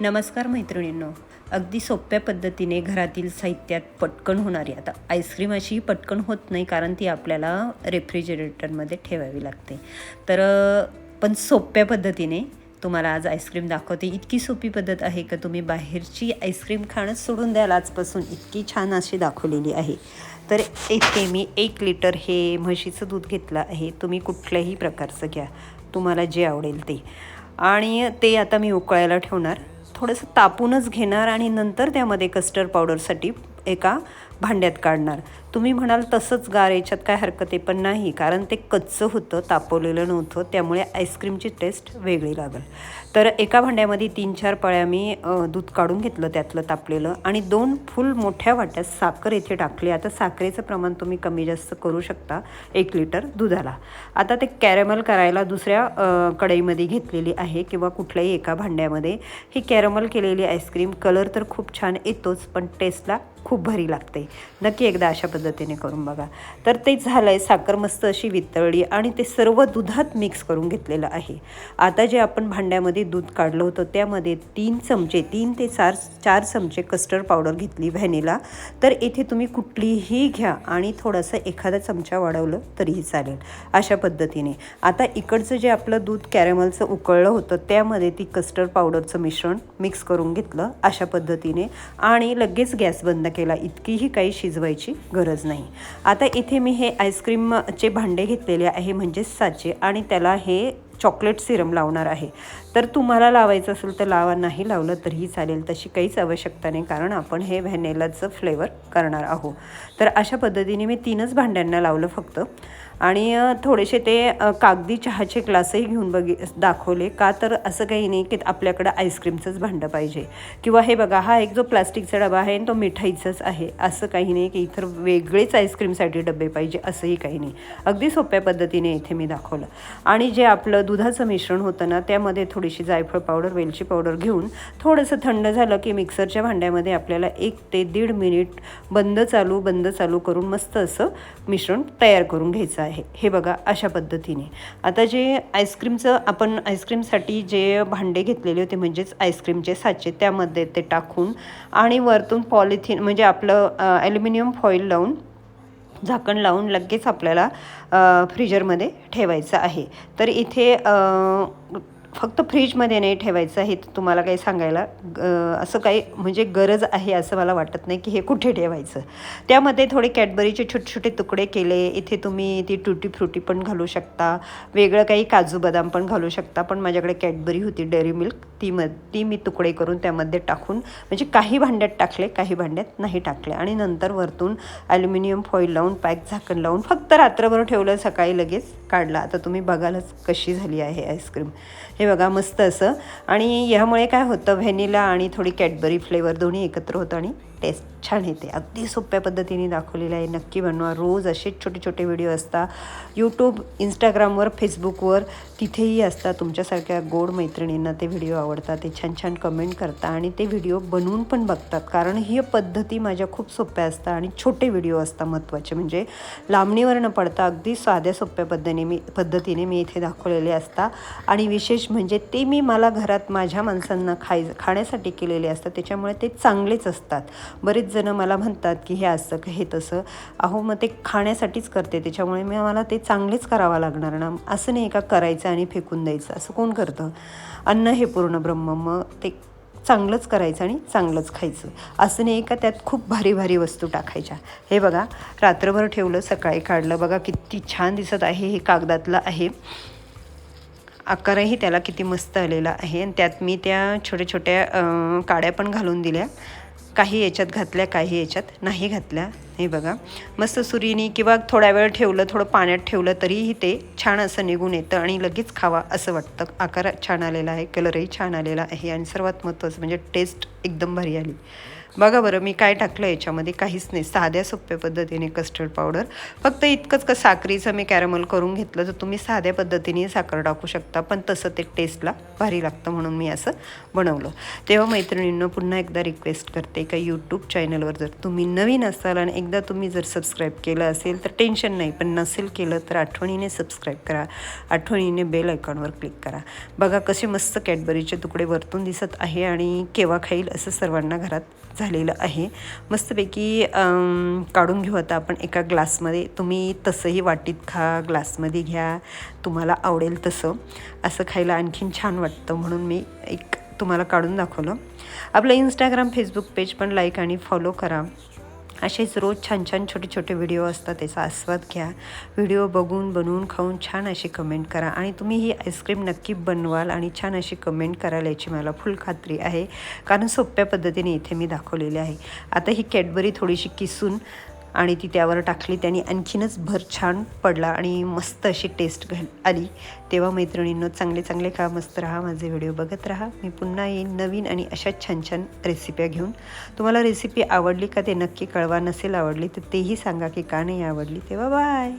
नमस्कार मैत्रिणींनो. अगदी सोप्या पद्धतीने घरातील साहित्यात पटकन होणारी आता आईस्क्रीम अशी पटकन होत नाही कारण ती आपल्याला रेफ्रिजरेटरमध्ये ठेवावी लागते. तर पण सोप्या पद्धतीने तुम्हाला आज आईस्क्रीम दाखवते. इतकी सोपी पद्धत आहे का तुम्ही बाहेरची आईस्क्रीम खाणंच सोडून द्याल आजपासून? इतकी छान अशी दाखवलेली आहे. तर इथे मी. एक लिटर हे म्हशीचं दूध घेतलं आहे. तुम्ही कुठल्याही प्रकारचं घ्या. तुम्हाला जे आवडेल ते. आणि ते आता मी उकळायला ठेवणार. थोडंसं तापूनच घेणार आणि नंतर त्यामध्ये कस्टर्ड पावडरसाठी एका भांड्यात काढणार. तुम्ही म्हणाल तसंच गार याच्यात काय हरकत आहे? पण नाही कारण ते कच्चं होतं तापवलेलं नव्हतं त्यामुळे आईस्क्रीमची टेस्ट वेगळी लागेल. तर एका भांड्यामध्ये तीन चार पळ्या मी दूध काढून घेतलं त्यातलं तापलेलं आणि दोन फुल मोठ्या वाट्यात साखर येथे टाकली. आता साखरेचं प्रमाण तुम्ही कमी जास्त करू शकता एक लिटर दुधाला. आता ते कॅरेमल करायला दुसऱ्या कढईमध्ये घेतलेली आहे किंवा कुठल्याही एका भांड्यामध्ये. ही कॅरमल केलेली आईस्क्रीम कलर तर खूप छान येतोच पण टेस्टला खूप भारी लागते. नक्की एकदा अशा पद्धतीने करून बघा. तर ते झालं आहे साखर मस्त अशी वितळली आणि ते सर्व दुधात मिक्स करून घेतलेलं आहे. आता जे आपण भांड्यामध्ये दूध काढलं होतं त्यामध्ये तीन चमचे तीन ते चार चार चमचे कस्टर्ड पावडर घेतली व्हॅनिला तर इथे तुम्ही कुठलीही घ्या आणि थोडंसं एखादा चमचा वाढवलं तरीही चालेल. अशा पद्धतीने. आता इकडचं जे आपलं दूध कॅरेमलचं उकळलं होतं त्यामध्ये ती कस्टर्ड पावडरचं मिश्रण मिक्स करून घेतलं अशा पद्धतीने. आणि लगेच गॅस बंद केला इतकीही काही शिजवायची गरज नाही. आता इथे मी हे आईस्क्रीमचे भांडे घेतलेले आहे म्हणजेच साचे आणि त्याला हे चॉकलेट सिरम लावणार आहे. तर तुम्हाला लावायचं असेल तर लावा नाही लावलं तरीही चालेल तशी काहीच आवश्यकता नाही कारण आपण हे व्हॅनेलाचं फ्लेवर करणार आहोत. तर अशा पद्धतीने मी तीनच भांड्यांना लावलं फक्त. आणि थोडेसे ते कागदी चहाचे ग्लासही घेऊन बघी दाखवले. का तर असं काही नाही की आपल्याकडं आईस्क्रीमचंच भांडं पाहिजे. किंवा हे बघा हा एक जो प्लास्टिकचा डबा आहे तो मिठाईचाच आहे. असं काही नाही की इतर वेगळेच आईस्क्रीमसाठी डबे पाहिजे असंही काही नाही. अगदी सोप्या पद्धतीने इथे मी दाखवलं. आणि जे आपलं दुधाचं मिश्रण होतं ना त्यामध्ये थोडीशी जायफळ पावडर वेलची पावडर घेऊन थोडंसं थंड झालं की मिक्सरच्या भांड्यामध्ये आपल्याला एक ते दीड मिनिट बंद चालू बंद चालू करून मस्त असं मिश्रण तयार करून घ्यायचं आहे. आहे. हे बघा अशा पद्धतीने. आता जे आईस्क्रीमचं आपण आईस्क्रीमसाठी जे भांडे घेतलेले होते म्हणजेच आईस्क्रीमचे साचे त्यामध्ये ते टाकून आणि वरतून पॉलिथिन म्हणजे आपलं ॲल्युमिनियम फॉईल लावून झाकण लावून लगेच आपल्याला फ्रीजरमध्ये ठेवायचं आहे. तर इथे फक्त फ्रीजमध्ये नाही ठेवायचं आहे तुम्हाला काही सांगायला असं काही म्हणजे गरज आहे असं मला वाटत नाही की हे कुठे ठेवायचं. त्यामध्ये थोडे कॅडबरीचे छोटे छोटे तुकडे केले इथे तुम्ही ती टुटी फ्रुटी पण घालू शकता वेगळं काही काजू बदाम पण घालू शकता पण माझ्याकडे कॅडबरी होती डेअरी मिल्क ती म ती मी तुकडे करून त्यामध्ये टाकून म्हणजे काही भांड्यात टाकले काही भांड्यात नाही टाकले. आणि नंतर वरतून ॲल्युमिनियम फॉईल लावून पॅक झाकण लावून फक्त रात्रभर ठेवलं सकाळी लगेच काढला. आता तुम्ही बघालच कशी झाली आहे आईस्क्रीम. हे बघा मस्त असं. आणि ह्यामुळे काय होतं व्हॅनिला आणि थोडी कॅडबरी फ्लेवर दोन्ही एकत्र होतं आणि टेस्ट छान येते अगदी सोप्या पद्धतीने दाखवलेलं आहे. नक्की बनवा. रोज असेच छोटे छोटे व्हिडिओ असतात. यूट्यूब इंस्टाग्रामवर फेसबुकवर तिथेही असतात तुमच्यासारख्या गोड मैत्रिणींना ते व्हिडिओ आवडतात. ते छान छान कमेंट करता आणि ते व्हिडिओ बनवून पण बघतात. कारण ही पद्धती माझ्या खूप सोप्या असतात आणि छोटे व्हिडिओ असतात महत्त्वाचे. म्हणजे लांबणीवर न पडता अगदी साध्या सोप्या पद्धतीने मी पद्धतीने मी इथे दाखवलेले असतात. आणि विशेष म्हणजे ते मी मला घरात माझ्या माणसांना खाय खाण्यासाठी केलेले असतात. त्याच्यामुळे ते चांगलेच असतात. बरेच जण मला म्हणतात की हे असं का हे तसं. अहो मग ते खाण्यासाठीच करते. त्याच्यामुळे मी मला ते चांगलेच करावं लागणार ना. असं नाही का करायचं आणि फेकून द्यायचं. असं कोण करतं? अन्न हे पूर्ण ब्रह्म. मग ते चांगलंच करायचं आणि चांगलंच खायचं. असं नाही का त्यात खूप भारी भारी वस्तू टाकायच्या. हे बघा रात्रभर ठेवलं सकाळी काढलं. बघा किती छान दिसत आहे. हे कागदातलं आहे. आकारही त्याला किती मस्त आलेला आहे. आणि त्यात मी त्या छोट्या छोट्या काड्या पण घालून दिल्या. काही याच्यात घातल्या काही याच्यात नाही घातल्या. हे बघा. मस्त सुरीनी किंवा थोडा वेळ ठेवलं थोडं पाण्यात ठेवलं तरीही ते छान असं निघून येतं आणि लगेच खावा असं वाटतं. आकार छान आलेला आहे कलरही छान आलेला आहे आणि सर्वात महत्त्वाचं म्हणजे टेस्ट एकदम भारी आली. बघा बरं मी काय टाकलं याच्यामध्ये? काहीच नाही. साध्या सोप्या पद्धतीने कस्टर्ड पावडर फक्त इतकंच का साखरीचं मी कॅरमल करून घेतलं तर तुम्ही साध्या पद्धतीने साखर टाकू शकता. पण तसं ते टेस्टला भारी लागतं म्हणून मी असं बनवलं. तेव्हा मैत्रिणींना पुन्हा एकदा रिक्वेस्ट करते का यूट्यूब चॅनलवर जर तुम्ही नवीन असाल आणि एकदा तुम्ही जर सबस्क्राईब केलं असेल तर टेन्शन नाही. पण नसेल केलं तर आठवणीने सबस्क्राईब करा. आठवणीने बेल आयकॉनवर क्लिक करा. बघा कसे मस्त कॅडबरीचे तुकडे वरतून दिसत आहे आणि केव्हा खाईल असं सर्वांना घरात झालेलं आहे. मस्तपैकी काढून घेऊ आता आपण एका ग्लासमध्ये. तुम्ही तसंही वाटीत खा ग्लासमध्ये घ्या. तुम्हाला आवडेल तसं. असं खायला आणखीन छान वाटतं म्हणून मी एक तुम्हाला काढून दाखवलं. आपलं इंस्टाग्राम फेसबुक पेज पण लाईक आणि फॉलो करा. असेच रोज छान छान छोटे छोटे व्हिडिओ असतात त्याचा आस्वाद घ्या. व्हिडिओ बघून बनवून खाऊन छान अशी कमेंट करा. आणि तुम्ही ही आईस्क्रीम नक्की बनवाल आणि छान अशी कमेंट कराल याची मला फुल खात्री आहे. कारण सोप्या पद्धतीने इथे मी दाखवलेले आहे. आता ही कॅडबरी थोडीशी किसून आणि ती त्यावर टाकली. त्याने आणखीनच भर छान पडला आणि मस्त अशी टेस्ट घाल आली. तेव्हा मैत्रिणींनो चांगले चांगले खा मस्त राहा माझे व्हिडिओ बघत राहा. मी पुन्हा येईन नवीन आणि अशा छान छान रेसिप्या घेऊन. तुम्हाला रेसिपी आवडली का ते नक्की कळवा. नसेल आवडली तर तेही सांगा की का नाही आवडली. तेव्हा बाय